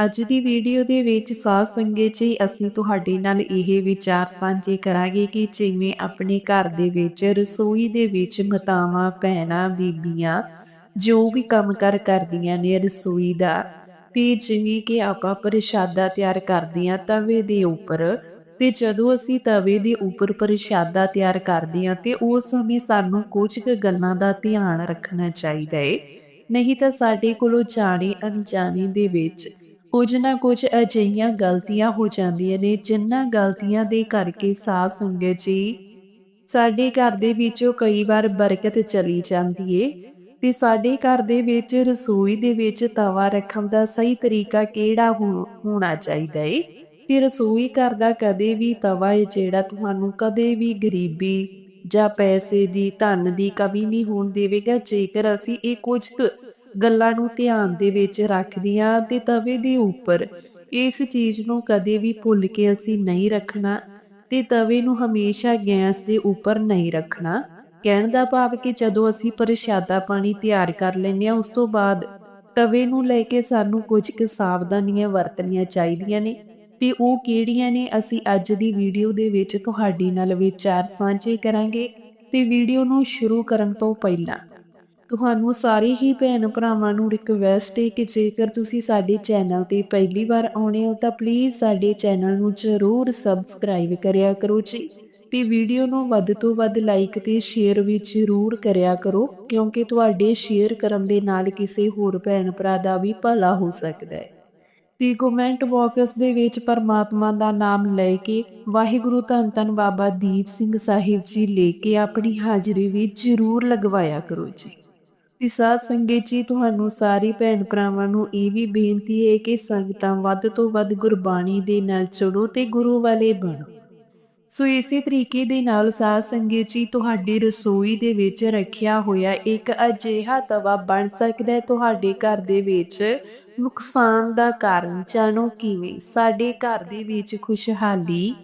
ਅੱਜ ਦੀ ਵੀਡੀਓ ਦੇ ਵਿੱਚ ਸਾਧ ਸੰਗਤ ਜੀ, ਅਸੀਂ ਤੁਹਾਡੇ ਨਾਲ ਇਹ ਵਿਚਾਰ ਸਾਂਝੇ ਕਰਾਂਗੇ ਕਿ ਜਿਵੇਂ ਆਪਣੇ ਘਰ ਦੇ ਵਿੱਚ, ਰਸੋਈ ਦੇ ਵਿੱਚ ਮਤਾਵਾਂ, ਭੈਣਾਂ, ਬੀਬੀਆਂ ਜੋ ਵੀ ਕੰਮ ਕਰ ਕਰਦੀਆਂ ਨੇ ਰਸੋਈ ਦਾ, ਤੇ ਜਿਵੇਂ ਕਿ ਆਪਾਂ ਪ੍ਰਸ਼ਾਦਾ ਤਿਆਰ ਕਰਦੇ ਕਰਦੀਆਂ ਤਵੇ ਦੇ ਉੱਪਰ, ਤੇ ਜਦੋਂ ਅਸੀਂ ਤਵੇ ਦੇ ਉੱਪਰ ਪ੍ਰਸ਼ਾਦਾ ਤਿਆਰ ਕਰਦੇ ਹਾਂ ਤੇ ਉਸ ਸਮੇਂ ਸਾਨੂੰ ਕੁਝ ਕੁ ਗੱਲਾਂ ਦਾ ਧਿਆਨ ਰੱਖਣਾ ਚਾਹੀਦਾ ਹੈ ਨਹੀਂ ਤਾਂ ਸਾਡੇ ਕੋਲੋਂ ਜਾਣੇ ਅਣਜਾਣੇ ਦੇ ਵਿੱਚ ਕੁਝ ਨਾ ਕੁਝ ਅਜਿਹੀਆਂ ਗਲਤੀਆਂ ਹੋ ਜਾਂਦੀਆਂ ਨੇ ਜਿਨ੍ਹਾਂ ਗਲਤੀਆਂ ਦੇ ਕਰਕੇ ਸਾਧ ਸੰਗਤ ਜੀ। ਸਾਡੇ ਘਰ ਦੇ ਵਿੱਚੋਂ ਕਈ ਵਾਰ ਬਰਕਤ ਚਲੀ ਜਾਂਦੀ ਏ ਤੇ ਸਾਡੇ ਘਰ ਦੇ ਵਿੱਚ ਰਸੋਈ ਦੇ ਵਿੱਚ ਤਵਾ ਰੱਖਣ ਦਾ ਸਹੀ ਤਰੀਕਾ ਕਿਹੜਾ ਹੋ- ਹੋਣਾ ਚਾਹੀਦਾ ਏ? ਤੇ ਰਸੋਈ ਘਰ ਦਾ ਕਦੇ ਵੀ ਤਵਾ ਏ ਜਿਹੜਾ ਤੁਹਾਨੂੰ ਕਦੇ ਵੀ ਗਰੀਬੀ ਜਾਂ ਪੈਸੇ ਦੀ ਧਨ ਦੀ ਕਮੀ ਨਹੀਂ ਹੋਣ ਦੇਵੇਗਾ, ਜੇਕਰ ਅਸੀਂ ਇਹ ਕੁਝ ਗੱਲਾਂ ਨੂੰ ਧਿਆਨ ਦੇ ਵਿੱਚ ਰੱਖਦੀਆਂ ਤੇ ਤਵੇ ਦੇ ਉੱਪਰ ਇਸ ਚੀਜ਼ ਨੂੰ ਕਦੇ ਵੀ ਭੁੱਲ ਕੇ ਅਸੀਂ ਨਹੀਂ ਰੱਖਣਾ ਤੇ ਤਵੇ ਨੂੰ ਹਮੇਸ਼ਾ ਗੈਸ ਦੇ ਉੱਪਰ ਨਹੀਂ ਰੱਖਣਾ। ਕਹਿਣ ਦਾ ਭਾਵ ਕਿ ਜਦੋਂ ਅਸੀਂ ਪ੍ਰਸ਼ਾਦਾ ਪਾਣੀ ਤਿਆਰ ਕਰ ਲੈਂਦੇ ਹਾਂ, ਉਸ ਤੋਂ ਬਾਅਦ ਤਵੇ ਨੂੰ ਲੈ ਕੇ ਸਾਨੂੰ ਕੁਝ ਕੁ ਸਾਵਧਾਨੀਆਂ ਵਰਤਣੀਆਂ ਚਾਹੀਦੀਆਂ ਨੇ ਤੇ ਉਹ ਕਿਹੜੀਆਂ ਨੇ, ਅਸੀਂ ਅੱਜ ਦੀ ਵੀਡੀਓ ਦੇ ਵਿੱਚ ਤੁਹਾਡੇ ਨਾਲ ਵਿਚਾਰ ਸਾਂਝੇ ਕਰਾਂਗੇ ਤੇ ਵੀਡੀਓ ਨੂੰ ਸ਼ੁਰੂ ਕਰਨ ਤੋਂ ਪਹਿਲਾਂ ਤੁਹਾਨੂੰ ਸਾਰੇ ਹੀ ਭੈਣ ਭਰਾਵਾਂ ਨੂੰ ਰਿਕਵੈਸਟ ਹੈ ਕਿ ਜੇਕਰ ਤੁਸੀਂ ਸਾਡੇ ਚੈਨਲ ਤੇ ਪਹਿਲੀ ਵਾਰ ਆਉਣੇ ਹੋ ਤਾਂ ਪਲੀਜ਼ ਸਾਡੇ ਚੈਨਲ ਨੂੰ ਜ਼ਰੂਰ ਸਬਸਕ੍ਰਾਈਬ ਕਰਿਆ ਕਰੋ ਜੀ ਤੇ ਵੀਡੀਓ ਨੂੰ ਵੱਧ ਤੋਂ ਵੱਧ ਲਾਈਕ ਤੇ ਸ਼ੇਅਰ ਵੀ ਜ਼ਰੂਰ ਕਰਿਆ ਕਰੋ ਕਿਉਂਕਿ ਤੁਹਾਡੇ ਸ਼ੇਅਰ ਕਰਨ ਦੇ ਨਾਲ ਕਿਸੇ ਹੋਰ ਭੈਣ ਭਰਾ ਦਾ ਵੀ ਭਲਾ ਹੋ ਸਕਦਾ ਹੈ। ਤੇ ਕਮੈਂਟ ਬਾਕਸ ਦੇ ਵਿੱਚ ਪਰਮਾਤਮਾ ਦਾ ਨਾਮ ਲੈ ਕੇ ਵਾਹਿਗੁਰੂ ਧੰਨ ਧੰਨ ਬਾਬਾ ਦੀਪ ਸਿੰਘ ਸਾਹਿਬ ਜੀ ਲੈ ਕੇ ਆਪਣੀ ਹਾਜ਼ਰੀ ਵੀ ਜ਼ਰੂਰ ਲਗਵਾਇਆ ਕਰੋ ਜੀ। ਤੇ ਸਾਧ ਸੰਗਤ ਜੀ, ਤੁਹਾਨੂੰ ਸਾਰੀ ਭੈਣ ਭਰਾਵਾਂ ਨੂੰ ਇਹ ਵੀ ਬੇਨਤੀ ਹੈ ਕਿ ਸੰਗਤਾਂ ਵੱਧ ਤੋਂ ਵੱਧ ਗੁਰਬਾਣੀ ਦੇ ਨਾਲ ਜੁੜੋ ਤੇ ਗੁਰੂ ਵਾਲੇ ਬਣੋ। ਸੋ ਇਸੇ ਤਰੀਕੇ ਦੇ ਨਾਲ ਸਾਧ ਸੰਗਤ ਜੀ, ਤੁਹਾਡੀ ਰਸੋਈ ਦੇ ਵਿੱਚ ਰੱਖਿਆ ਹੋਇਆ ਇੱਕ ਅਜਿਹਾ ਤਵਾ ਬਣ ਸਕਦਾ ਹੈ ਤੁਹਾਡੇ ਘਰ ਦੇ ਵਿੱਚ। ਨੁਕਸਾਨ ਦਾ ਕਾਰਨ ਜਾਣੋ ਕਿਵੇਂ? ਸਾਡੇ ਘਰ ਦੇ ਵਿੱਚ ਖੁਸ਼ਹਾਲੀ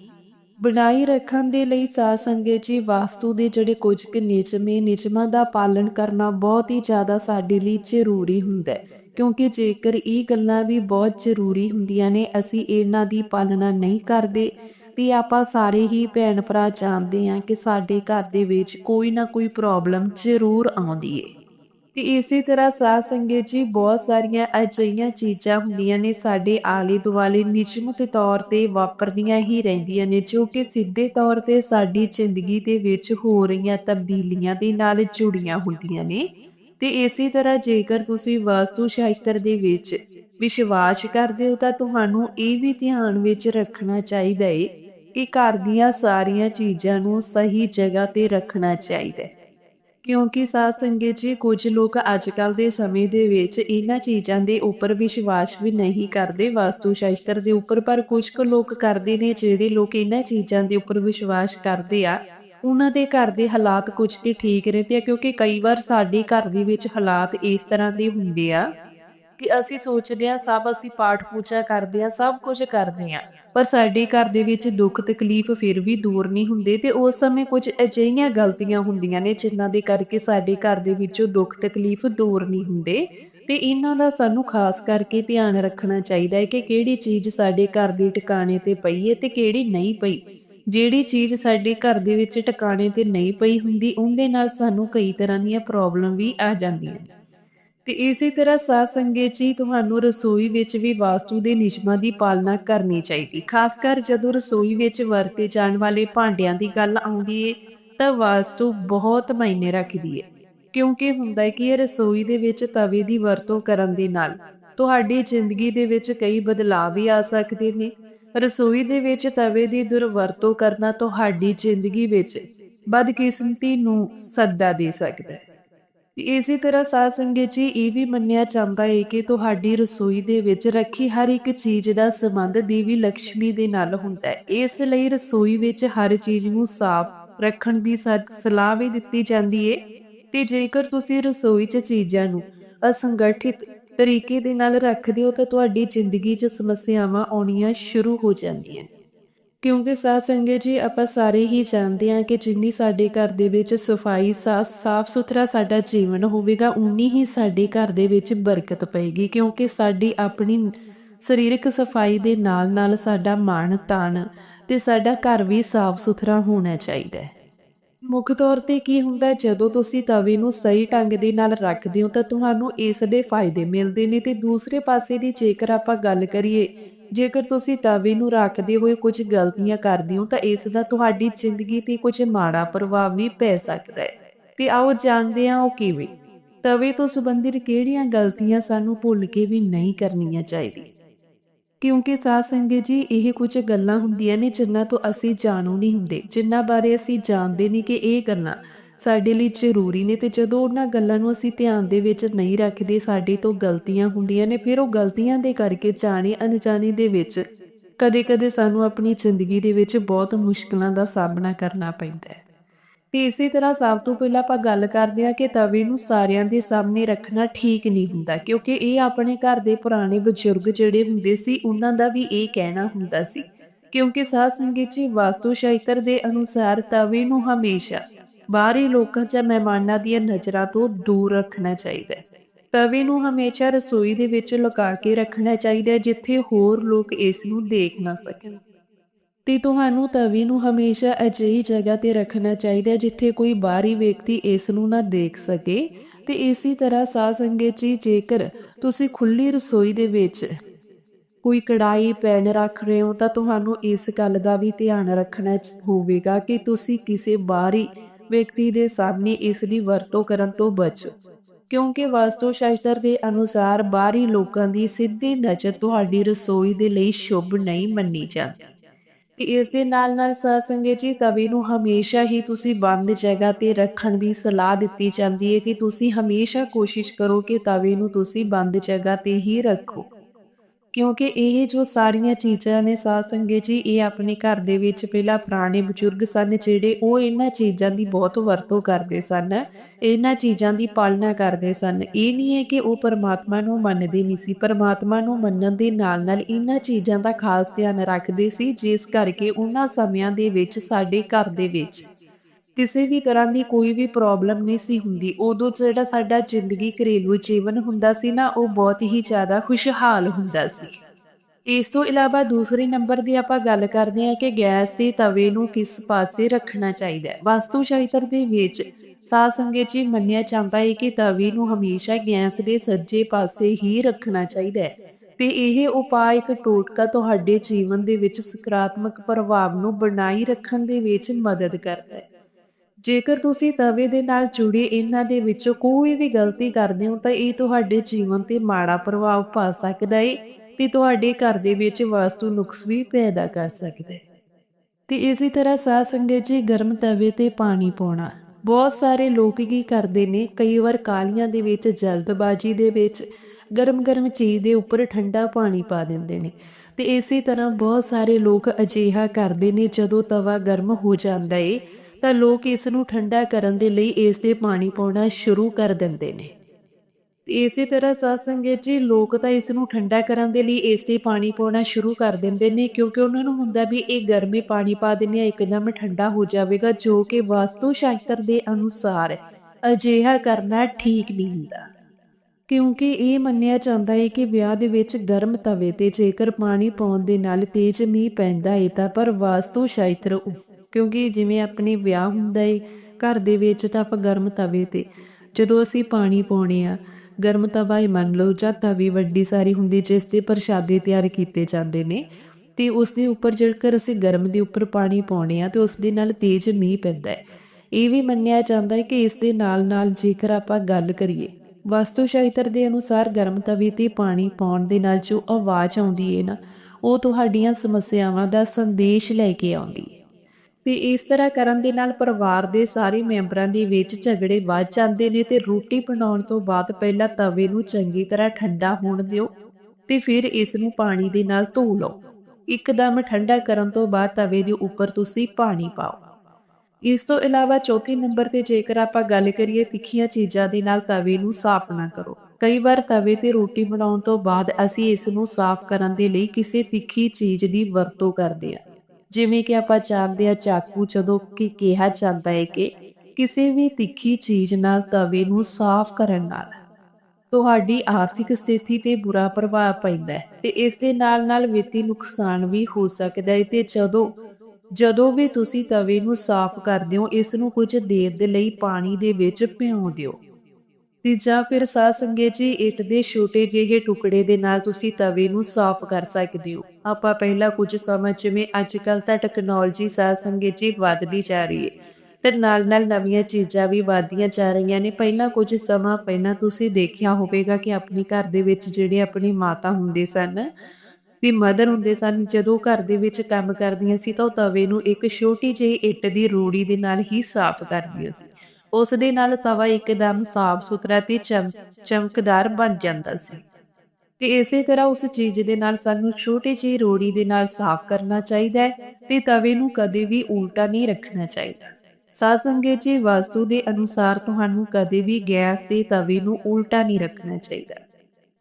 ਬਣਾਈ ਰੱਖਣ ਦੇ ਲਈ ਸਾਧ ਸੰਗਤ ਜੀ, ਵਾਸਤੂ ਦੇ ਜਿਹੜੇ ਕੁਝ ਕੁ ਨਿਯਮ ਨਿਯਮੇ ਨਿਯਮਾਂ ਦਾ ਪਾਲਣ ਕਰਨਾ ਬਹੁਤ ਹੀ ਜ਼ਿਆਦਾ ਸਾਡੇ ਲਈ ਜ਼ਰੂਰੀ ਹੁੰਦਾ ਹੈ। ਕਿਉਂਕਿ ਜੇਕਰ ਇਹ ਗੱਲਾਂ ਵੀ ਬਹੁਤ ਜ਼ਰੂਰੀ ਹੁੰਦੀਆਂ ਨੇ, ਅਸੀਂ ਇਹਨਾਂ ਦੀ ਪਾਲਣਾ ਨਹੀਂ ਕਰਦੇ ਤੇ ਆਪਾਂ ਸਾਰੇ ਹੀ ਭੈਣ ਭਰਾ ਜਾਣਦੇ ਹਾਂ ਕਿ ਸਾਡੇ ਘਰ ਦੇ ਵਿੱਚ ਕੋਈ ਨਾ ਕੋਈ ਪ੍ਰੋਬਲਮ ਜ਼ਰੂਰ ਆਉਂਦੀ ਏ ਤੇ ਇਸੇ ਤਰ੍ਹਾਂ ਸਾਧ ਸੰਗਤ ਜੀ ਬਹੁਤ ਸਾਰੀਆਂ ਅਜਿਹੀਆਂ ਚੀਜ਼ਾਂ ਹੁੰਦੀਆਂ ਨੇ ਸਾਡੇ ਆਲੇ ਦੁਆਲੇ ਨਿਯਮਿਤ ਤੌਰ ਤੇ ਵਾਪਰਦੀਆਂ ਹੀ ਰਹਿੰਦੀਆਂ ਨੇ, ਜੋ ਕਿ ਸਿੱਧੇ ਤੌਰ ਤੇ ਸਾਡੀ ਜ਼ਿੰਦਗੀ ਦੇ ਵਿੱਚ ਹੋ ਰਹੀਆਂ ਤਬਦੀਲੀਆਂ ਦੇ ਨਾਲ ਜੁੜੀਆਂ ਹੁੰਦੀਆਂ ਨੇ। ਤੇ ਇਸੇ ਤਰ੍ਹਾਂ ਜੇਕਰ ਤੁਸੀਂ ਵਾਸਤੂ ਸ਼ਾਸਤਰ ਦੇ ਵਿੱਚ ਵਿਸ਼ਵਾਸ ਕਰਦੇ ਹੋ, ਤਾਂ ਤੁਹਾਨੂੰ ਇਹ ਵੀ ਧਿਆਨ ਵਿੱਚ ਰੱਖਣਾ ਚਾਹੀਦਾ ਹੈ ਕਿ ਘਰ ਦੀਆਂ ਸਾਰੀਆਂ ਚੀਜ਼ਾਂ ਨੂੰ ਸਹੀ ਜਗ੍ਹਾ ਤੇ ਰੱਖਣਾ ਚਾਹੀਦਾ ਹੈ ਕਿਉਂਕਿ ਸਾਧ ਸੰਗਤ ਜੀ, ਕੁਝ ਲੋਕ ਅੱਜ ਕੱਲ ਦੇ ਸਮੇਂ ਦੇ ਵਿੱਚ ਇਹਨਾਂ ਚੀਜ਼ਾਂ ਦੇ ਉੱਪਰ ਵਿਸ਼ਵਾਸ ਵੀ ਨਹੀਂ ਕਰਦੇ। ਵਾਸਤੂ ਸ਼ਾਸਤਰ ਦੇ ਉੱਪਰ, ਪਰ ਕੁਝ ਕੁ ਲੋਕ ਕਰਦੇ ਨੇ ਜਿਹੜੇ ਲੋਕ ਇਹਨਾਂ ਚੀਜ਼ਾਂ ਦੇ ਉੱਪਰ ਵਿਸ਼ਵਾਸ ਕਰਦੇ ਆ। ਉਹਨਾਂ ਦੇ ਘਰ ਦੇ ਹਾਲਾਤ ਕੁਝ ਕਿ ਠੀਕ ਰਹਿੰਦੇ ਆ, ਕਿਉਂਕਿ ਕਈ ਵਾਰ ਸਾਡੇ ਘਰ ਦੇ ਵਿੱਚ ਹਾਲਾਤ ਇਸ ਤਰ੍ਹਾਂ ਦੇ ਹੁੰਦੇ ਆ ਕਿ ਅਸੀਂ ਸੋਚਦੇ ਆ, ਸਭ ਅਸੀਂ ਪਾਠ ਪੂਜਾ ਕਰਦੇ ਆ, ਸਭ ਕੁਝ ਕਰਦੇ ਆ। ਪਰ ਸਾਡੇ ਘਰ ਦੇ ਵਿੱਚ ਦੁੱਖ ਤਕਲੀਫ ਫਿਰ ਵੀ ਦੂਰ ਨਹੀਂ ਹੁੰਦੇ ਤੇ ਉਸ ਸਮੇਂ ਕੁਝ ਅਜਿਹੀਆਂ ਗਲਤੀਆਂ ਹੁੰਦੀਆਂ ਨੇ ਜਿਨ੍ਹਾਂ ਦੇ ਕਰਕੇ ਸਾਡੇ ਘਰ ਦੇ ਵਿੱਚੋਂ ਦੁੱਖ ਤਕਲੀਫ ਦੂਰ ਨਹੀਂ ਹੁੰਦੇ। ਤੇ ਇਹਨਾਂ ਦਾ ਸਾਨੂੰ ਖਾਸ ਕਰਕੇ ਧਿਆਨ ਰੱਖਣਾ ਚਾਹੀਦਾ ਹੈ ਕਿ ਕਿਹੜੀ ਚੀਜ਼ ਸਾਡੇ ਘਰ ਦੇ ਟਿਕਾਣੇ ਤੇ ਪਈ ਹੈ ਤੇ ਕਿਹੜੀ ਨਹੀਂ ਪਈ। ਜਿਹੜੀ ਚੀਜ਼ ਸਾਡੇ ਘਰ ਦੇ ਵਿੱਚ ਟਿਕਾਣੇ ਤੇ ਨਹੀਂ ਪਈ ਹੁੰਦੀ, ਉਹਦੇ ਨਾਲ ਸਾਨੂੰ ਕਈ ਤਰ੍ਹਾਂ ਦੀਆਂ ਪ੍ਰੋਬਲਮ ਵੀ ਆ ਜਾਂਦੀਆਂ ਤੇ ਇਸੇ ਤਰ੍ਹਾਂ ਸਾਧ ਸੰਗਤ ਜੀ ਤੁਹਾਨੂੰ ਰਸੋਈ ਵਿੱਚ ਵੀ ਵਾਸਤੂ ਦੇ ਨਿਯਮਾਂ ਦੀ ਪਾਲਣਾ ਕਰਨੀ ਚਾਹੀਦੀ। ਖਾਸ ਕਰ ਜਦੋਂ ਰਸੋਈ ਵਿੱਚ ਵਰਤੇ ਜਾਣ ਵਾਲੇ ਭਾਂਡਿਆਂ ਦੀ ਗੱਲ ਆਉਂਦੀ ਏ, ਤਾਂ ਵਾਸਤੂ ਬਹੁਤ ਮਾਇਨੇ ਰੱਖਦੀ ਏ। ਕਿਉਂਕਿ ਹੁੰਦਾ ਹੈ ਕਿ ਇਹ ਰਸੋਈ ਦੇ ਵਿੱਚ ਤਵੇ ਦੀ ਵਰਤੋਂ ਕਰਨ ਦੇ ਨਾਲ ਤੁਹਾਡੀ ਜ਼ਿੰਦਗੀ ਦੇ ਵਿੱਚ ਕਈ ਬਦਲਾਅ ਵੀ ਆ ਸਕਦੇ ਨੇ। ਰਸੋਈ ਦੇ ਵਿੱਚ ਤਵੇ ਦੀ ਦੁਰਵਰਤੋਂ ਕਰਨਾ ਤੁਹਾਡੀ ਜ਼ਿੰਦਗੀ ਵਿੱਚ ਬਦਕਿਸਮਤੀ ਨੂੰ ਸੱਦਾ ਦੇ ਸਕਦਾ ਹੈ ਇਸੇ ਤਰ੍ਹਾਂ ਸਾਧ ਸੰਗਤ ਜੀ ਇਹ ਵੀ ਮੰਨਿਆ ਜਾਂਦਾ ਹੈ ਕਿ ਤੁਹਾਡੀ ਰਸੋਈ ਦੇ ਵਿੱਚ ਰੱਖੀ ਹਰ ਇੱਕ ਚੀਜ਼ ਦਾ ਸੰਬੰਧ ਦੇਵੀ ਲక్ష్ਮੀ ਦੇ ਨਾਲ ਹੁੰਦਾ ਹੈ। ਇਸ ਲਈ ਰਸੋਈ ਵਿੱਚ ਹਰ ਚੀਜ਼ ਨੂੰ ਸਾਫ਼ ਰੱਖਣ ਦੀ ਸ- ਸਲਾਹ ਵੀ ਦਿੱਤੀ ਜਾਂਦੀ ਹੈ ਤੇ ਜੇਕਰ ਤੁਸੀਂ ਰਸੋਈ 'ਚ ਚੀਜ਼ਾਂ ਨੂੰ ਅਸੰਗਠਿਤ ਤਰੀਕੇ ਦੇ ਨਾਲ ਰੱਖਦੇ ਹੋ ਤਾਂ ਤੁਹਾਡੀ ਜ਼ਿੰਦਗੀ 'ਚ ਸਮੱਸਿਆਵਾਂ ਆਉਣੀਆਂ ਸ਼ੁਰੂ ਹੋ ਜਾਂਦੀਆਂ ਕਿਉਂਕਿ ਸਾਧ ਸੰਗਤ ਜੀ, ਆਪਾਂ ਸਾਰੇ ਹੀ ਜਾਣਦੇ ਹਾਂ ਕਿ ਜਿੰਨੀ ਸਾਡੇ ਘਰ ਦੇ ਵਿੱਚ ਸਫ਼ਾਈ ਸਾਫ਼ ਸਾਫ਼ ਸੁਥਰਾ ਸਾਡਾ ਜੀਵਨ ਹੋਵੇਗਾ ਉਨੀ ਹੀ ਸਾਡੇ ਘਰ ਦੇ ਵਿੱਚ ਬਰਕਤ ਪਏਗੀ। ਕਿਉਂਕਿ ਸਾਡੀ ਆਪਣੀ ਸਰੀਰਕ ਸਫ਼ਾਈ ਦੇ ਨਾਲ ਨਾਲ ਸਾਡਾ ਮਨ ਤਨ ਤੇ ਸਾਡਾ ਘਰ ਵੀ ਸਾਫ਼ ਸੁਥਰਾ ਹੋਣਾ ਚਾਹੀਦਾ ਹੈ। ਮੁੱਖ ਤੌਰ ਤੇ ਕੀ ਹੁੰਦਾ, ਜਦੋਂ ਤੁਸੀਂ ਤਵੇ ਨੂੰ ਸਹੀ ਢੰਗ ਦੇ ਨਾਲ ਰੱਖਦੇ ਹੋ, ਤਾਂ ਤੁਹਾਨੂੰ ਇਸ ਦੇ ਫਾਇਦੇ ਮਿਲਦੇ ਨੇ ਤੇ ਦੂਸਰੇ ਪਾਸੇ ਦੀ ਜੇਕਰ ਆਪਾਂ ਗੱਲ ਕਰੀਏ ਜੇਕਰ ਤੁਸੀਂ ਤਵੇ ਨੂੰ ਰੱਖਦੇ ਹੋਏ ਕੁਝ ਗਲਤੀਆਂ ਕਰਦੇ ਹੋ, ਤਾਂ ਇਸ ਦਾ ਤੁਹਾਡੀ ਜ਼ਿੰਦਗੀ ਤੇ ਕੁਝ ਮਾੜਾ ਪ੍ਰਭਾਵ ਵੀ ਪੈ ਸਕਦਾ ਹੈ। ਤੇ ਆਓ ਜਾਣਦੇ ਹਾਂ ਉਹ ਕਿਵੇਂ। ਤਵੇ ਤੋਂ ਸੰਬੰਧਿਤ ਕਿਹੜੀਆਂ ਗਲਤੀਆਂ ਸਾਨੂੰ ਭੁੱਲ ਕੇ ਵੀ ਨਹੀਂ ਕਰਨੀਆਂ ਚਾਹੀਦੀਆਂ ਕਿਉਂਕਿ ਸਾਧ ਸੰਗਤ ਜੀ, ਇਹ ਕੁਝ ਗੱਲਾਂ ਹੁੰਦੀਆਂ ਨੇ ਜਿਨ੍ਹਾਂ ਤੋਂ ਅਸੀਂ ਜਾਣੂ ਨਹੀਂ ਹੁੰਦੇ, ਜਿਨ੍ਹਾਂ ਬਾਰੇ ਅਸੀਂ ਜਾਣਦੇ ਨਹੀਂ ਕਿ ਇਹ ਗੱਲਾਂ ਸਾਡੇ ਲਈ ਜ਼ਰੂਰੀ ਨੇ ਤੇ ਜਦੋਂ ਉਹਨਾਂ ਗੱਲਾਂ ਨੂੰ ਅਸੀਂ ਧਿਆਨ ਦੇ ਵਿੱਚ ਨਹੀਂ ਰੱਖਦੇ, ਸਾਡੇ ਤੋਂ ਗਲਤੀਆਂ ਹੁੰਦੀਆਂ ਨੇ, ਫਿਰ ਉਹ ਗਲਤੀਆਂ ਦੇ ਕਰਕੇ ਜਾਣੇ, ਅਣਜਾਣੇ ਦੇ ਵਿੱਚ ਕਦੇ-ਕਦੇ ਸਾਨੂੰ ਆਪਣੀ ਜ਼ਿੰਦਗੀ ਦੇ ਵਿੱਚ ਬਹੁਤ ਮੁਸ਼ਕਲਾਂ ਦਾ ਸਾਹਮਣਾ ਕਰਨਾ ਪੈਂਦਾ ਹੈ। ਤੇ ਇਸੇ ਤਰ੍ਹਾਂ ਸਭ ਤੋਂ ਪਹਿਲਾਂ ਆਪਾਂ ਗੱਲ ਕਰਦੇ ਹਾਂ ਕਿ ਤਵੇ ਨੂੰ ਸਾਰਿਆਂ ਦੇ ਸਾਹਮਣੇ ਰੱਖਣਾ ਠੀਕ ਨਹੀਂ ਹੁੰਦਾ, ਕਿਉਂਕਿ ਇਹ ਆਪਣੇ ਘਰ ਦੇ ਪੁਰਾਣੇ ਬਜ਼ੁਰਗ ਜਿਹੜੇ ਹੁੰਦੇ ਸੀ, ਉਹਨਾਂ ਦਾ ਵੀ ਇਹ ਕਹਿਣਾ ਹੁੰਦਾ ਸੀ, ਕਿਉਂਕਿ ਸਾਧ ਸੰਗਤ ਜੀ ਵਾਸਤੂ ਸ਼ਾਸਤਰ ਦੇ ਅਨੁਸਾਰ ਤਵੇ ਨੂੰ ਹਮੇਸ਼ਾ ਬਾਹਰੀ ਲੋਕਾਂ ਜਾਂ ਮਹਿਮਾਨਾਂ ਦੀਆਂ ਨਜ਼ਰਾਂ ਤੋਂ ਦੂਰ ਰੱਖਣਾ ਚਾਹੀਦਾ ਹੈ। ਤਵੇ ਨੂੰ ਹਮੇਸ਼ਾ ਰਸੋਈ ਦੇ ਵਿੱਚ ਲੁਕਾ ਕੇ ਰੱਖਣਾ ਚਾਹੀਦਾ ਹੈ, ਜਿੱਥੇ ਹੋਰ ਲੋਕ ਇਸ ਨੂੰ ਦੇਖ ਨਾ ਸਕਣ। ਤੇ ਤੁਹਾਨੂੰ ਤਵੇ ਨੂੰ ਹਮੇਸ਼ਾ ਅਜਿਹੀ ਜਗ੍ਹਾ ਤੇ ਰੱਖਣਾ ਚਾਹੀਦਾ ਹੈ, ਜਿੱਥੇ ਕੋਈ ਬਾਹਰੀ ਵਿਅਕਤੀ ਇਸ ਨੂੰ ਨਾ ਦੇਖ ਸਕੇ। ਤੇ ਇਸੇ ਤਰ੍ਹਾਂ ਸਾਧ ਸੰਗਤ ਜੀ, ਜੇਕਰ ਤੁਸੀਂ ਖੁੱਲੀ ਰਸੋਈ ਦੇ ਵਿੱਚ ਕੋਈ ਕੜਾਈ ਪੈਨ ਰੱਖ ਰਹੇ ਹੋ, ਤਾਂ ਤੁਹਾਨੂੰ ਇਸ ਗੱਲ ਦਾ ਵੀ ਧਿਆਨ ਰੱਖਣਾ ਹੋਵੇਗਾ ਕਿ ਤੁਸੀਂ ਕਿਸੇ ਬਾਹਰੀ ਵਿਅਕਤੀ ਦੇ ਸਾਹਮਣੇ ਇਸ ਦੀ ਵਰਤੋਂ ਕਰਨ ਤੋਂ ਬਚੋ। ਕਿਉਂਕਿ ਵਾਸਤੂ ਸ਼ਾਸਤਰ ਦੇ ਅਨੁਸਾਰ ਬਾਹਰੀ ਲੋਕਾਂ ਦੀ ਸਿੱਧੀ ਨਜ਼ਰ ਤੁਹਾਡੀ ਰਸੋਈ ਦੇ ਲਈ ਸ਼ੁਭ ਨਹੀਂ ਮੰਨੀ ਜਾਂਦੀ। ਤੇ ਇਸ ਦੇ ਨਾਲ ਨਾਲ ਸਤਸੰਗੇ ਜੀ ਤਵੇ ਨੂੰ ਹਮੇਸ਼ਾ ਹੀ ਤੁਸੀਂ ਬੰਦ ਜਗ੍ਹਾ ਤੇ ਰੱਖਣ ਦੀ ਸਲਾਹ ਦਿੱਤੀ ਜਾਂਦੀ ਹੈ ਕਿ ਤੁਸੀਂ ਹਮੇਸ਼ਾ ਕੋਸ਼ਿਸ਼ ਕਰੋ ਕਿ ਤਵੇ ਨੂੰ ਤੁਸੀਂ ਬੰਦ ਜਗ੍ਹਾ ਤੇ ਹੀ ਰੱਖੋ। ਕਿਉਂਕਿ ਇਹ ਜੋ ਸਾਰੀਆਂ ਚੀਜ਼ਾਂ ਨੇ ਸਾਧ ਸੰਗਤ ਜੀ, ਇਹ ਆਪਣੇ ਘਰ ਦੇ ਵਿੱਚ ਪਹਿਲਾਂ ਪੁਰਾਣੇ ਬਜ਼ੁਰਗ ਸਨ, ਜਿਹੜੇ ਉਹ ਇਹਨਾਂ ਚੀਜ਼ਾਂ ਦੀ ਬਹੁਤ ਵਰਤੋਂ ਕਰਦੇ ਸਨ, ਇਹਨਾਂ ਚੀਜ਼ਾਂ ਦੀ ਪਾਲਣਾ ਕਰਦੇ ਸਨ। ਇਹ ਨਹੀਂ ਹੈ ਕਿ ਉਹ ਪਰਮਾਤਮਾ ਨੂੰ ਮੰਨਦੇ ਨਹੀਂ ਸੀ, ਪਰਮਾਤਮਾ ਨੂੰ ਮੰਨਣ ਦੇ ਨਾਲ ਨਾਲ ਇਹਨਾਂ ਚੀਜ਼ਾਂ ਦਾ ਖਾਸ ਧਿਆਨ ਰੱਖਦੇ ਸੀ, ਜਿਸ ਕਰਕੇ ਉਹਨਾਂ ਸਮਿਆਂ ਦੇ ਵਿੱਚ ਸਾਡੇ ਘਰ ਦੇ ਵਿੱਚ ਕਿਸੇ ਵੀ ਤਰ੍ਹਾਂ ਦੀ ਕੋਈ ਵੀ ਪ੍ਰੋਬਲਮ ਨਹੀਂ ਸੀ ਹੁੰਦੀ। ਉਦੋਂ ਜਿਹੜਾ ਸਾਡਾ ਜ਼ਿੰਦਗੀ ਘਰੇਲੂ ਜੀਵਨ ਹੁੰਦਾ ਸੀ ਨਾ, ਉਹ ਬਹੁਤ ਹੀ ਜ਼ਿਆਦਾ ਖੁਸ਼ਹਾਲ ਹੁੰਦਾ ਸੀ। ਇਸ ਤੋਂ ਇਲਾਵਾ ਦੂਸਰੇ ਨੰਬਰ ਦੀ ਆਪਾਂ ਗੱਲ ਕਰਦੇ ਹਾਂ ਕਿ ਗੈਸ ਦੇ ਤਵੇ ਨੂੰ ਕਿਸ ਪਾਸੇ ਰੱਖਣਾ ਚਾਹੀਦਾ ਹੈ। ਵਾਸਤੂ ਸ਼ਾਸਤਰ ਦੇ ਵਿੱਚ ਸਾਧ ਸੰਗਤ ਜੀ ਮੰਨਿਆ ਜਾਂਦਾ ਹੈ ਕਿ ਤਵੇ ਨੂੰ ਹਮੇਸ਼ਾ ਗੈਸ ਦੇ ਸੱਜੇ ਪਾਸੇ ਹੀ ਰੱਖਣਾ ਚਾਹੀਦਾ ਹੈ। ਤੇ ਇਹ ਉਪਾਅ ਇੱਕ ਟੋਟਕਾ ਤੁਹਾਡੇ ਜੀਵਨ ਦੇ ਵਿੱਚ ਸਕਾਰਾਤਮਕ ਪ੍ਰਭਾਵ ਨੂੰ ਬਣਾਈ ਰੱਖਣ ਦੇ ਵਿੱਚ ਮਦਦ ਕਰਦਾ ਹੈ। ਜੇਕਰ ਤੁਸੀਂ ਤਵੇ ਦੇ ਨਾਲ ਜੁੜੇ ਇਹਨਾਂ ਦੇ ਵਿੱਚੋਂ ਕੋਈ ਵੀ ਗਲਤੀ ਕਰਦੇ ਹੋ, ਤਾਂ ਇਹ ਤੁਹਾਡੇ ਜੀਵਨ ਤੇ ਮਾੜਾ ਪ੍ਰਭਾਵ ਪਾ ਸਕਦਾ ਹੈ ਤੇ ਤੁਹਾਡੇ ਘਰ ਦੇ ਵਿੱਚ ਵਾਸਤੂ ਨੁਕਸ ਵੀ ਪੈਦਾ ਕਰ ਸਕਦਾ ਹੈ ਤੇ ਇਸੇ ਤਰ੍ਹਾਂ ਸਾਧ ਸੰਗਤ ਜੀ ਗਰਮ ਤਵੇ ਤੇ ਪਾਣੀ ਪਾਉਣਾ। ਬਹੁਤ ਸਾਰੇ ਲੋਕ ਕੀ ਕਰਦੇ ਨੇ, ਕਈ ਵਾਰ ਕਾਲੀਆਂ ਦੇ ਵਿੱਚ, ਜਲਦਬਾਜ਼ੀ ਦੇ ਵਿੱਚ, ਗਰਮ-ਗਰਮ ਚੀਜ਼ ਦੇ ਉੱਪਰ ਠੰਡਾ ਪਾਣੀ ਪਾ ਦਿੰਦੇ ਨੇ। ਤੇ ਇਸੇ ਤਰ੍ਹਾਂ ਬਹੁਤ ਸਾਰੇ ਲੋਕ ਅਜਿਹਾ ਕਰਦੇ ਨੇ ਜਦੋਂ ਤਵਾ ਗਰਮ ਹੋ ਜਾਂਦਾ ਏ ਤਾਂ ਲੋਕ ਇਸ ਨੂੰ ਠੰਡਾ ਕਰਨ ਦੇ ਲਈ ਇਸ ਤੇ ਪਾਣੀ ਪਾਉਣਾ ਸ਼ੁਰੂ ਕਰ ਦਿੰਦੇ ਨੇ। ਇਸੇ ਤਰ੍ਹਾਂ ਸਾਧ ਸੰਗਤ ਜੀ ਲੋਕ ਤਾਂ ਇਸ ਨੂੰ ਠੰਡਾ ਕਰਨ ਦੇ ਲਈ ਇਸ ਤੇ ਪਾਣੀ ਪਾਉਣਾ ਸ਼ੁਰੂ ਕਰ ਦਿੰਦੇ ਨੇ, ਕਿਉਂਕਿ ਉਹਨਾਂ ਨੂੰ ਹੁੰਦਾ ਵੀ ਇਹ ਗਰਮੇ ਪਾਣੀ ਪਾ ਦਿੰਨੇ ਆ, ਇੱਕਦਮ ਠੰਡਾ ਹੋ ਜਾਵੇਗਾ, ਜੋ ਕਿ ਵਾਸਤੂ ਸ਼ਾਸਤਰ ਦੇ ਅਨੁਸਾਰ ਅਜਿਹਾ ਕਰਨਾ ਠੀਕ ਨਹੀਂ ਹੁੰਦਾ। ਕਿਉਂਕਿ ਇਹ ਮੰਨਿਆ ਜਾਂਦਾ ਹੈ ਕਿ ਵਿਆਹ ਦੇ ਵਿੱਚ ਗਰਮ ਤਵੇ ਤੇ ਜੇਕਰ ਪਾਣੀ ਪਾਉਣ ਦੇ ਨਾਲ ਤੇਜ਼ ਮੀਂਹ ਪੈਂਦਾ ਹੈ ਤਾਂ ਪਰ ਵਾਸਤੂ ਸ਼ਾਸਤਰ ਉ- ਕਿਉਂਕਿ ਜਿਵੇਂ ਆਪਣੇ ਵਿਆਹ ਹੁੰਦਾ ਹੈ ਘਰ ਦੇ ਵਿੱਚ ਤਾਂ ਆਪਾਂ ਗਰਮ ਤਵੇ ਤੇ, ਜਦੋਂ ਅਸੀਂ ਪਾਣੀ ਪਾਉਣੇ ਆ, ਗਰਮ ਤਵਾ ਹੀ ਮੰਨ ਲਓ ਜਾਂ ਤਵੀ ਵੱਡੀ ਸਾਰੀ ਹੁੰਦੀ ਜਿਸ ਤੇ ਪ੍ਰਸ਼ਾਦੇ ਤਿਆਰ ਕੀਤੇ ਜਾਂਦੇ ਨੇ, ਤੇ ਉਸ ਦੇ ਉੱਪਰ ਜੇਕਰ ਅਸੀਂ ਗਰਮ ਦੇ ਉੱਪਰ ਪਾਣੀ ਪਾਉਣੇ ਆ ਤੇ ਉਸ ਦੇ ਨਾਲ ਤੇਜ਼ ਮੀਂਹ ਪੈਂਦਾ ਹੈ ਇਹ ਵੀ ਮੰਨਿਆ ਜਾਂਦਾ ਹੈ ਕਿ ਇਸ ਦੇ ਨਾਲ ਨਾਲ ਜੇਕਰ ਆਪਾਂ ਗੱਲ ਕਰੀਏ ਵਾਸਤੂ ਸ਼ਾਸਤਰ ਦੇ ਅਨੁਸਾਰ ਗਰਮ ਤਵੇ ਤੇ ਪਾਣੀ ਪਾਉਣ ਦੇ ਨਾਲ ਜੋ ਆਵਾਜ਼ ਆਉਂਦੀ ਹੈ ਨਾ, ਉਹ ਤੁਹਾਡੀਆਂ ਸਮੱਸਿਆਵਾਂ ਦਾ ਸੰਦੇਸ਼ ਲੈ ਕੇ ਆਉਂਦੀ ਹੈ ਤੇ ਇਸ ਤਰ੍ਹਾਂ ਕਰਨ ਦੇ ਨਾਲ ਪਰਿਵਾਰ ਦੇ ਸਾਰੇ ਮੈਂਬਰਾਂ ਦੇ ਵਿੱਚ ਝਗੜੇ ਵੱਧ ਜਾਂਦੇ ਨੇ ਤੇ ਰੋਟੀ ਬਣਾਉਣ ਤੋਂ ਬਾਅਦ ਪਹਿਲਾਂ ਤਵੇ ਨੂੰ ਚੰਗੀ ਤਰ੍ਹਾਂ ਠੰਡਾ ਹੋਣ ਦਿਓ ਤੇ ਫਿਰ ਇਸ ਨੂੰ ਪਾਣੀ ਦੇ ਨਾਲ ਧੋ ਲਓ। ਇੱਕਦਮ ਠੰਡਾ ਕਰਨ ਤੋਂ ਬਾਅਦ ਤਵੇ ਦੇ ਉੱਪਰ ਤੁਸੀਂ ਪਾਣੀ ਪਾਓ। ਇਸ ਤੋਂ ਇਲਾਵਾ ਚੌਥੇ ਨੰਬਰ ਤੇ ਜੇਕਰ ਆਪਾਂ ਗੱਲ ਕਰੀਏ ਤਿੱਖੀਆਂ ਚੀਜ਼ਾਂ ਦੇ ਨਾਲ ਤਵੇ ਨੂੰ ਸਾਫ਼ ਨਾ ਕਰੋ। ਕਈ ਵਾਰ ਤਵੇ ਤੇ ਰੋਟੀ ਬਣਾਉਣ ਤੋਂ ਬਾਅਦ ਅਸੀਂ ਇਸ ਨੂੰ ਸਾਫ਼ ਕਰਨ ਦੇ ਲਈ ਕਿਸੇ ਤਿੱਖੀ ਚੀਜ਼ ਦੀ ਵਰਤੋਂ ਕਰਦੇ ਹਾਂ। ਜਿਵੇਂ ਕਿ ਆਪਾਂ ਜਾਣਦੇ ਆ ਚਾਕੂ ਜਦੋਂ ਕਿ ਕਿਹਾ ਜਾਂਦਾ ਹੈ ਕਿ ਕਿਸੇ ਵੀ ਤਿੱਖੀ ਚੀਜ਼ ਨਾਲ ਤਵੇ ਨੂੰ ਸਾਫ਼ ਕਰਨ ਨਾਲ ਤੁਹਾਡੀ ਆਰਥਿਕ ਸਥਿਤੀ ਤੇ ਬੁਰਾ ਪ੍ਰਭਾਵ ਪੈਂਦਾ ਹੈ ਤੇ ਇਸ ਦੇ ਨਾਲ-ਨਾਲ ਵਿੱਤੀ ਨੁਕਸਾਨ ਵੀ ਹੋ ਸਕਦਾ ਹੈ ਤੇ ਜਦੋਂ ਜਦੋਂ ਵੀ ਤੁਸੀਂ ਤਵੇ ਨੂੰ ਸਾਫ਼ ਕਰਦੇ ਹੋ, ਇਸ ਨੂੰ ਕੁਝ ਦੇਰ ਦੇ ਲਈ ਪਾਣੀ ਦੇ ਵਿੱਚ ਭਿਓ ਦਿਓ। ਤੇ ਜਾਂ ਫਿਰ ਸਾਹ ਸੰਗੇ ਜੀ ਇੱਟ ਦੇ ਛੋਟੇ ਜਿਹੇ ਟੁਕੜੇ ਦੇ ਨਾਲ ਤੁਸੀਂ ਤਵੇ ਨੂੰ ਸਾਫ਼ ਕਰ ਸਕਦੇ ਹੋ। ਆਪਾਂ ਪਹਿਲਾਂ ਕੁਝ ਸਮਾਂ ਜਿਵੇਂ ਅੱਜ ਕੱਲ ਤਾਂ ਟੈਕਨੋਲੋਜੀ ਸਾਹ ਸੰਗੇ ਜੀ ਵੱਧਦੀ ਜਾ ਰਹੀ ਹੈ। ਤੇ ਨਾਲ ਨਾਲ ਨਵੀਆਂ ਚੀਜ਼ਾਂ ਵੀ ਵੱਧਦੀਆਂ ਜਾ ਰਹੀਆਂ ਨੇ। ਪਹਿਲਾਂ ਕੁਝ ਸਮਾਂ ਪਹਿਲਾਂ ਤੁਸੀਂ ਦੇਖਿਆ ਹੋਵੇਗਾ ਕਿ ਆਪਣੇ ਘਰ ਦੇ ਵਿੱਚ ਜਿਹੜੇ ਆਪਣੀ ਮਾਤਾ ਹੁੰਦੇ ਸਨ, ਵੀ ਮਦਰ ਹੁੰਦੇ ਸਨ, ਜਦੋਂ ਘਰ ਦੇ ਵਿੱਚ ਕੰਮ ਕਰਦੀਆਂ ਸੀ ਤਾਂ ਉਹ ਤਵੇ ਨੂੰ ਇੱਕ ਛੋਟੀ ਜਿਹੀ ਇੱਟ ਦੀ ਰੂੜੀ ਦੇ ਨਾਲ ਹੀ ਸਾਫ਼ ਕਰਦੀਆਂ ਸੀ। ਉਸ ਦੇ ਨਾਲ ਤਵਾ ਇੱਕਦਮ ਸਾਫ਼ ਸੁਥਰਾ ਤੇ ਚਮ, ਚਮਕਦਾਰ ਬਣ ਜਾਂਦਾ ਸੀ। ਤੇ ਇਸੇ ਤਰ੍ਹਾਂ ਉਸ ਚੀਜ਼ ਦੇ ਨਾਲ ਸਾਨੂੰ ਛੋਟੀ ਜਿਹੀ ਰੋੜੀ ਦੇ ਨਾਲ ਸਾਫ਼ ਕਰਨਾ ਚਾਹੀਦਾ ਹੈ ਤੇ ਤਵੇ ਨੂੰ ਕਦੇ ਵੀ ਉਲਟਾ ਨਹੀਂ ਰੱਖਣਾ ਚਾਹੀਦਾ। ਸਾਸੰਗੇ ਜੀ ਵਾਸਤੂ ਦੇ ਅਨੁਸਾਰ ਤੁਹਾਨੂੰ ਕਦੇ ਵੀ ਗੈਸ ਤੇ ਤਵੇ ਨੂੰ ਉਲਟਾ ਨਹੀਂ ਰੱਖਣਾ ਚਾਹੀਦਾ।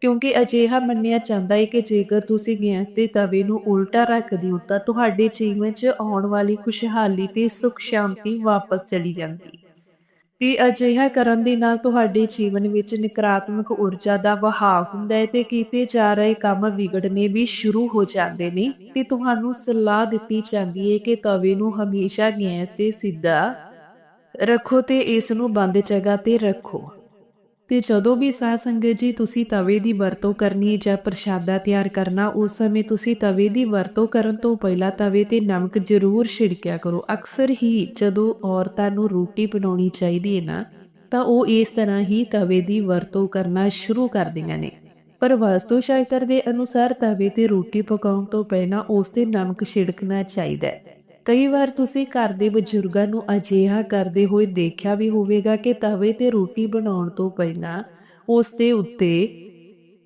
ਕਿਉਂਕਿ ਅਜਿਹਾ ਮੰਨਿਆ ਜਾਂਦਾ ਹੈ ਕਿ ਜੇਕਰ ਤੁਸੀਂ ਗੈਸ ਦੇ ਤਵੇ ਨੂੰ ਉਲਟਾ ਰੱਖਦੇ ਹੋ ਤਾਂ ਤੁਹਾਡੇ ਜੀਵਨ 'ਚ ਆਉਣ ਵਾਲੀ ਖੁਸ਼ਹਾਲੀ ਤੇ ਸੁਖ ਸ਼ਾਂਤੀ ਵਾਪਸ ਚਲੀ ਜਾਂਦੀ ਤੇ ਅਜਿਹਾ ਕਰਨ ਦੇ ਨਾਲ ਤੁਹਾਡੇ ਜੀਵਨ ਵਿੱਚ ਨਕਾਰਾਤਮਕ ਊਰਜਾ ਦਾ ਵਹਾਅ ਹੁੰਦਾ ਹੈ ਤੇ ਕੀਤੇ ਜਾ ਰਹੇ ਕੰਮ ਵਿਗੜਨੇ ਵੀ ਸ਼ੁਰੂ ਹੋ ਜਾਂਦੇ ਨੇ ਤੇ ਤੁਹਾਨੂੰ ਸਲਾਹ ਦਿੱਤੀ ਜਾਂਦੀ ਹੈ ਕਿ ਤਵੇ ਨੂੰ ਹਮੇਸ਼ਾ ਗੈਸ ਤੇ ਸਿੱਧਾ ਰੱਖੋ ਤੇ ਇਸ ਨੂੰ ਬੰਦ ਜਗ੍ਹਾ ਤੇ ਰੱਖੋ। ਤੇ ਜਦੋਂ ਵੀ ਸਾਧ ਸੰਗਤ ਜੀ ਤੁਸੀਂ ਤਵੇ ਦੀ ਵਰਤੋਂ ਕਰਨੀ ਜਾਂ ਪ੍ਰਸ਼ਾਦਾ ਤਿਆਰ ਕਰਨਾ, ਉਸ ਸਮੇਂ ਤੁਸੀਂ ਤਵੇ ਦੀ ਵਰਤੋਂ ਕਰਨ ਤੋਂ ਪਹਿਲਾਂ ਤਵੇ ਤੇ ਨਮਕ ਜ਼ਰੂਰ ਛਿੜਕਿਆ ਕਰੋ। ਅਕਸਰ ਹੀ ਜਦੋਂ ਔਰਤਾਂ ਨੂੰ ਰੋਟੀ ਬਣਾਉਣੀ ਚਾਹੀਦੀ ਹੈ ਨਾ, ਤਾਂ ਉਹ ਇਸ ਤਰ੍ਹਾਂ ਹੀ ਤਵੇ ਦੀ ਵਰਤੋਂ ਕਰਨਾ ਸ਼ੁਰੂ ਕਰਦੀਆਂ ਨੇ। ਪਰ ਵਾਸਤੂ ਸ਼ਾਸਤਰ ਦੇ ਅਨੁਸਾਰ ਤਵੇ ਤੇ ਰੋਟੀ ਪਕਾਉਣ ਤੋਂ ਪਹਿਲਾਂ ਉਸ ਤੇ ਨਮਕ ਛਿੜਕਣਾ ਚਾਹੀਦਾ ਹੈ। ਕਈ ਵਾਰ ਤੁਸੀਂ ਘਰ ਦੇ ਬਜ਼ੁਰਗਾਂ ਨੂੰ ਅਜਿਹਾ ਕਰਦੇ ਹੋਏ ਦੇਖਿਆ ਵੀ ਹੋਵੇਗਾ ਕਿ ਤਵੇ ਤੇ ਰੋਟੀ ਬਣਾਉਣ ਤੋਂ ਪਹਿਲਾਂ ਉਸ ਦੇ ਉੱਤੇ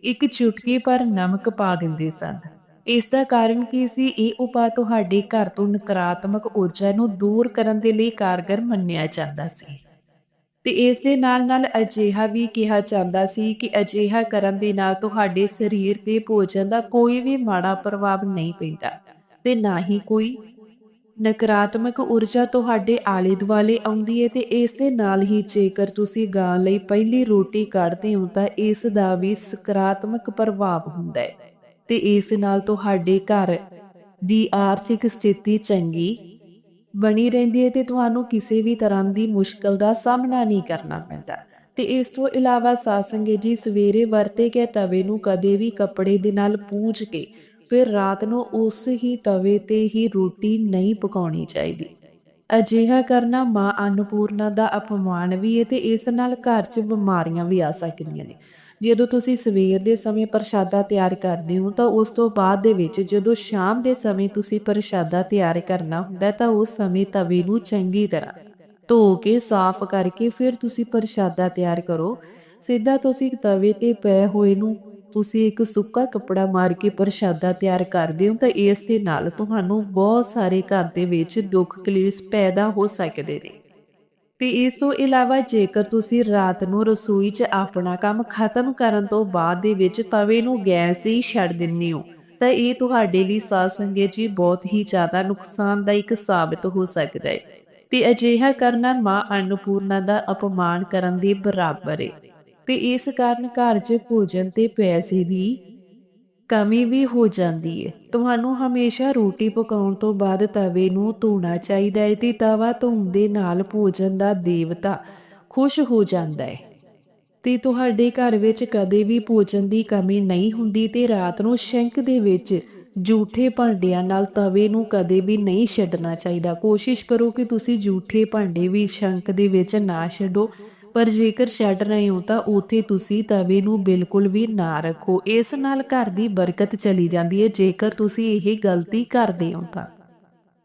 ਇੱਕ ਚੁਟਕੀ ਪਰ ਨਮਕ ਪਾ ਦਿੰਦੇ ਸਨ। ਇਸ ਦਾ ਕਾਰਨ ਕੀ ਸੀ? ਇਹ ਉਪਾਅ ਤੁਹਾਡੇ ਘਰ ਤੋਂ ਨਕਾਰਾਤਮਕ ਊਰਜਾ ਨੂੰ ਦੂਰ ਕਰਨ ਦੇ ਲਈ ਕਾਰਗਰ ਮੰਨਿਆ ਜਾਂਦਾ ਸੀ। ਤੇ ਇਸ ਦੇ ਨਾਲ ਨਾਲ ਅਜਿਹਾ ਵੀ ਕਿਹਾ ਜਾਂਦਾ ਸੀ ਕਿ ਅਜਿਹਾ ਕਰਨ ਦੇ ਨਾਲ ਤੁਹਾਡੇ ਸਰੀਰ ਤੇ ਭੋਜਨ ਦਾ ਕੋਈ ਵੀ ਮਾੜਾ ਪ੍ਰਭਾਵ ਨਹੀਂ ਪੈਂਦਾ ਤੇ ਨਾ ਹੀ ਕੋਈ ਨਕਾਰਾਤਮਕ ਊਰਜਾ ਤੁਹਾਡੇ ਆਲੇ ਦੁਆਲੇ ਆਉਂਦੀ ਹੈ ਤੇ ਇਸ ਦੇ ਨਾਲ ਹੀ ਜੇਕਰ ਤੁਸੀਂ ਗਾਂ ਲਈ ਪਹਿਲੀ ਰੋਟੀ ਕੱਢਦੇ ਹੋ ਤਾਂ ਇਸ ਦਾ ਵੀ ਸਕਾਰਾਤਮਕ ਪ੍ਰਭਾਵ ਹੁੰਦਾ ਹੈ ਤੇ ਇਸ ਨਾਲ ਤੁਹਾਡੇ ਘਰ ਦੀ ਆਰਥਿਕ ਸਥਿਤੀ ਚੰਗੀ ਬਣੀ ਰਹਿੰਦੀ ਹੈ ਤੇ ਤੁਹਾਨੂੰ ਕਿਸੇ ਵੀ ਤਰ੍ਹਾਂ ਦੀ ਮੁਸ਼ਕਲ ਦਾ ਸਾਹਮਣਾ ਨਹੀਂ ਕਰਨਾ ਪੈਂਦਾ। ਤੇ ਇਸ ਤੋਂ ਇਲਾਵਾ ਸਾਸੰਗੇ ਜੀ ਸਵੇਰੇ ਵਰਤੇ ਗਏ ਤਵੇ ਨੂੰ ਕਦੇ ਵੀ ਕੱਪੜੇ ਦੇ ਨਾਲ ਪੂੰਝ ਕੇ ਫਿਰ ਰਾਤ ਨੂੰ ਉਸ ਹੀ ਤਵੇ ਤੇ ਹੀ ਰੋਟੀ ਨਹੀਂ ਪਕਾਉਣੀ ਚਾਹੀਦੀ। ਅਜਿਹਾ ਕਰਨਾ ਮਾਂ ਅਨਪੂਰਨਾ ਦਾ ਅਪਮਾਨ ਵੀ ਹੈ ਤੇ ਇਸ ਨਾਲ ਘਰ 'ਚ ਬਿਮਾਰੀਆਂ ਵੀ ਆ ਸਕਦੀਆਂ ਨੇ। ਜਦੋਂ ਤੁਸੀਂ ਸਵੇਰ ਦੇ ਸਮੇਂ ਪ੍ਰਸ਼ਾਦਾ ਤਿਆਰ ਕਰਦੇ ਹੋ ਤਾਂ ਉਸ ਤੋਂ ਬਾਅਦ ਦੇ ਵਿੱਚ ਜਦੋਂ ਸ਼ਾਮ ਦੇ ਸਮੇਂ ਤੁਸੀਂ ਪ੍ਰਸ਼ਾਦਾ ਤਿਆਰ ਕਰਨਾ ਹੁੰਦਾ ਤਾਂ ਉਸ ਸਮੇਂ ਤਵੇ ਨੂੰ ਚੰਗੀ ਤਰ੍ਹਾਂ ਧੋ ਕੇ ਸਾਫ਼ ਕਰਕੇ ਫਿਰ ਤੁਸੀਂ ਪ੍ਰਸ਼ਾਦਾ ਤਿਆਰ ਕਰੋ। ਸਿੱਧਾ ਤੁਸੀਂ ਤਵੇ ਤੇ ਪਏ ਹੋਏ ਨੂੰ ਤੁਸੀਂ ਇੱਕ ਸੁੱਕਾ ਕੱਪੜਾ ਮਾਰ ਕੇ ਪ੍ਰਸ਼ਾਦਾ ਤਿਆਰ ਕਰਦੇ ਹੋ ਤਾਂ ਇਸ ਦੇ ਨਾਲ ਤੁਹਾਨੂੰ ਬਹੁਤ ਸਾਰੇ ਘਰ ਦੇ ਵਿੱਚ ਦੁੱਖ ਕਲੇਸ਼ ਪੈਦਾ ਹੋ ਸਕਦੇ ਨੇ। ਤੇ ਇਸ ਤੋਂ ਇਲਾਵਾ ਜੇਕਰ ਤੁਸੀਂ ਰਾਤ ਨੂੰ ਰਸੋਈ 'ਚ ਆਪਣਾ ਕੰਮ ਖਤਮ ਕਰਨ ਤੋਂ ਬਾਅਦ ਦੇ ਵਿੱਚ ਤਵੇ ਨੂੰ ਗੈਸ ਤੇ ਹੀ ਛੱਡ ਦਿੰਦੇ ਹੋ, ਤਾਂ ਇਹ ਤੁਹਾਡੇ ਲਈ ਸਾਧ ਸੰਗਤ ਜੀ ਬਹੁਤ ਹੀ ਜ਼ਿਆਦਾ ਨੁਕਸਾਨਦਾਇਕ ਸਾਬਤ ਹੋ ਸਕਦਾ ਹੈ। ਤੇ ਅਜਿਹਾ ਕਰਨਾ ਮਾਂ ਅਨਪੂਰਨਾ ਦਾ ਅਪਮਾਨ ਕਰਨ ਦੇ ਬਰਾਬਰ ਹੈ। ਤੇ ਇਸ ਕਾਰਨ ਘਰ 'ਚ ਭੋਜਨ ਤੇ ਪੈਸੇ ਦੀ ਕਮੀ ਵੀ ਹੋ ਜਾਂਦੀ ਹੈ ਤੁਹਾਨੂੰ ਹਮੇਸ਼ਾ ਰੋਟੀ ਪਕਾਉਣ ਤੋਂ ਬਾਅਦ ਤਵੇ ਨੂੰ ਧੋਣਾ ਚਾਹੀਦਾ ਹੈ ਤੇ ਤਵਾ ਧੋਣ ਦੇ ਨਾਲ ਭੋਜਨ ਦਾ ਦੇਵਤਾ ਖੁਸ਼ ਹੋ ਜਾਂਦਾ ਹੈ ਤੇ ਤੁਹਾਡੇ ਘਰ ਵਿੱਚ ਕਦੇ ਵੀ ਭੋਜਨ ਦੀ ਕਮੀ ਨਹੀਂ ਹੁੰਦੀ ਤੇ ਰਾਤ ਨੂੰ ਸ਼ੰਕ ਦੇ ਵਿੱਚ ਜੂਠੇ ਭਾਂਡਿਆਂ ਨਾਲ ਤਵੇ ਨੂੰ ਕਦੇ ਵੀ ਨਹੀਂ ਛੱਡਣਾ ਚਾਹੀਦਾ। ਕੋਸ਼ਿਸ਼ ਕਰੋ ਕਿ ਤੁਸੀਂ ਜੂਠੇ ਭਾਂਡੇ ਵੀ ਸ਼ੰਕ ਦੇ ਵਿੱਚ ਨਾ ਛੱਡੋ। ਪਰ ਜੇਕਰ ਛੱਡ ਰਹੇ ਹੋ ਤਾਂ ਉੱਥੇ ਤੁਸੀਂ ਤਵੇ ਨੂੰ ਬਿਲਕੁਲ ਵੀ ਨਾ ਰੱਖੋ। ਇਸ ਨਾਲ ਘਰ ਦੀ ਬਰਕਤ ਚਲੀ ਜਾਂਦੀ ਹੈ, ਜੇਕਰ ਤੁਸੀਂ ਇਹ ਗਲਤੀ ਕਰਦੇ ਹੋ ਤਾਂ।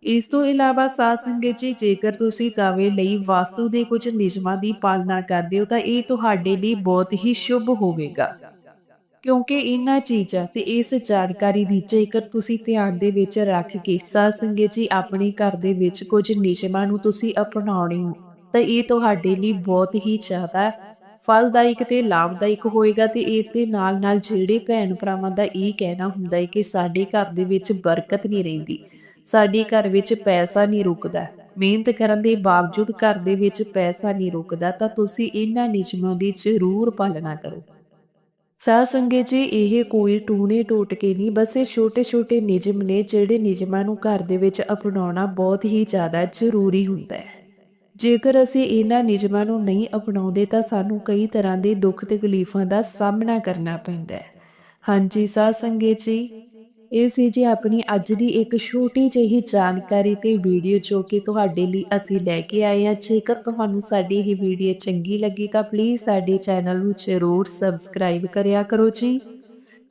ਇਸ ਤੋਂ ਇਲਾਵਾ ਸਾਧ ਸੰਗਤ ਜੀ, ਜੇਕਰ ਤੁਸੀਂ ਤਵੇ ਲਈ ਵਾਸਤੂ ਦੇ ਕੁਝ ਨਿਯਮਾਂ ਦੀ ਪਾਲਣਾ ਕਰਦੇ ਹੋ ਤਾਂ ਇਹ ਤੁਹਾਡੇ ਲਈ ਬਹੁਤ ਹੀ ਸ਼ੁਭ ਹੋਵੇਗਾ। ਕਿਉਂਕਿ ਇਹਨਾਂ ਚੀਜ਼ਾਂ ਤੇ ਇਸ ਜਾਣਕਾਰੀ ਦੀ ਜੇਕਰ ਤੁਸੀਂ ਧਿਆਨ ਦੇ ਵਿੱਚ ਰੱਖ ਕੇ ਸਾਧ ਸੰਗਤ ਜੀ, ਆਪਣੇ ਘਰ ਦੇ ਵਿੱਚ ਕੁਝ ਨਿਯਮਾਂ ਨੂੰ ਤੁਸੀਂ ਅਪਣਾਉਣੇ ਹੋ ਤਾਂ ਇਹ ਤੁਹਾਡੇ ਲਈ ਬਹੁਤ ਹੀ ਜ਼ਿਆਦਾ ਫਲਦਾਇਕ ਤੇ ਲਾਭਦਾਇਕ ਹੋਏਗਾ ਤੇ ਇਸ ਦੇ ਨਾਲ ਨਾਲ ਜਿਹੜੇ ਭੈਣ ਭਰਾਵਾਂ ਦਾ ਇਹ ਕਹਿਣਾ ਹੁੰਦਾ ਹੈ ਕਿ ਸਾਡੇ ਘਰ ਦੇ ਵਿੱਚ ਬਰਕਤ ਨਹੀਂ ਰਹਿੰਦੀ, ਸਾਡੇ ਘਰ ਵਿੱਚ ਪੈਸਾ ਨਹੀਂ ਰੁਕਦਾ, ਮਿਹਨਤ ਕਰਨ ਦੇ ਬਾਵਜੂਦ ਘਰ ਦੇ ਵਿੱਚ ਪੈਸਾ ਨਹੀਂ ਰੁਕਦਾ, ਤਾਂ ਤੁਸੀਂ ਇਹਨਾਂ ਨਿਯਮਾਂ ਦੀ ਜ਼ਰੂਰ ਪਾਲਣਾ ਕਰੋ। ਸਾਧ ਸੰਗਤ ਜੀ, ਇਹ ਕੋਈ ਟੂਣੇ ਟੋਟਕੇ ਨਹੀਂ, ਬਸ ਇਹ ਛੋਟੇ-ਛੋਟੇ ਨਿਯਮ ਨੇ, ਜਿਹੜੇ ਨਿਯਮਾਂ ਨੂੰ ਘਰ ਦੇ ਵਿੱਚ ਅਪਣਾਉਣਾ ਬਹੁਤ ਹੀ ਜ਼ਿਆਦਾ ਜ਼ਰੂਰੀ ਹੁੰਦਾ ਹੈ। ਜੇਕਰ ਅਸੀਂ ਇਹਨਾਂ ਨਿਯਮਾਂ ਨੂੰ ਨਹੀਂ ਅਪਣਾਉਂਦੇ ਤਾਂ ਸਾਨੂੰ ਕਈ ਤਰ੍ਹਾਂ ਦੇ ਦੁੱਖ ਤਕਲੀਫਾਂ ਦਾ ਸਾਹਮਣਾ ਕਰਨਾ ਪੈਂਦਾ ਹੈ। ਹਾਂਜੀ, ਸਾਧ ਸੰਗਤ ਜੀ, ਇਹ ਸੀ ਜੀ ਆਪਣੀ ਅੱਜ ਦੀ ਇੱਕ ਛੋਟੀ ਜਿਹੀ ਜਾਣਕਾਰੀ ਤੇ ਵੀਡੀਓ ਜੋ ਕਿ ਤੁਹਾਡੇ ਲਈ ਅਸੀਂ ਲੈ ਕੇ ਆਏ ਹਾਂ। ਜੇਕਰ ਤੁਹਾਨੂੰ ਸਾਡੀ ਇਹ ਵੀਡੀਓ ਚੰਗੀ ਲੱਗੀ ਤਾਂ ਪਲੀਜ਼ ਸਾਡੇ ਚੈਨਲ ਨੂੰ ਜ਼ਰੂਰ ਸਬਸਕ੍ਰਾਈਬ ਕਰਿਆ ਕਰੋ ਜੀ।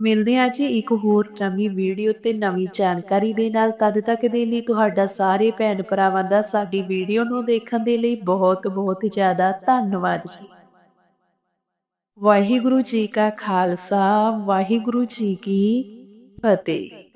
ਮਿਲਦੇ ਹਾਂ ਜੀ ਇੱਕ ਹੋਰ ਨਵੀਂ ਵੀਡੀਓ ਤੇ ਨਵੀਂ ਜਾਣਕਾਰੀ ਦੇ ਨਾਲ। ਤਦ ਤੱਕ ਦੇ ਲਈ ਤੁਹਾਡਾ ਸਾਰੇ ਭੈਣ ਭਰਾਵਾਂ ਦਾ ਸਾਡੀ ਵੀਡੀਓ ਨੂੰ ਦੇਖਣ ਦੇ ਲਈ ਬਹੁਤ ਬਹੁਤ ਜ਼ਿਆਦਾ ਧੰਨਵਾਦ ਜੀ। ਵਾਹਿਗੁਰੂ ਜੀ ਕਾ ਖਾਲਸਾ, ਵਾਹਿਗੁਰੂ ਜੀ ਕੀ ਫਤਿਹ।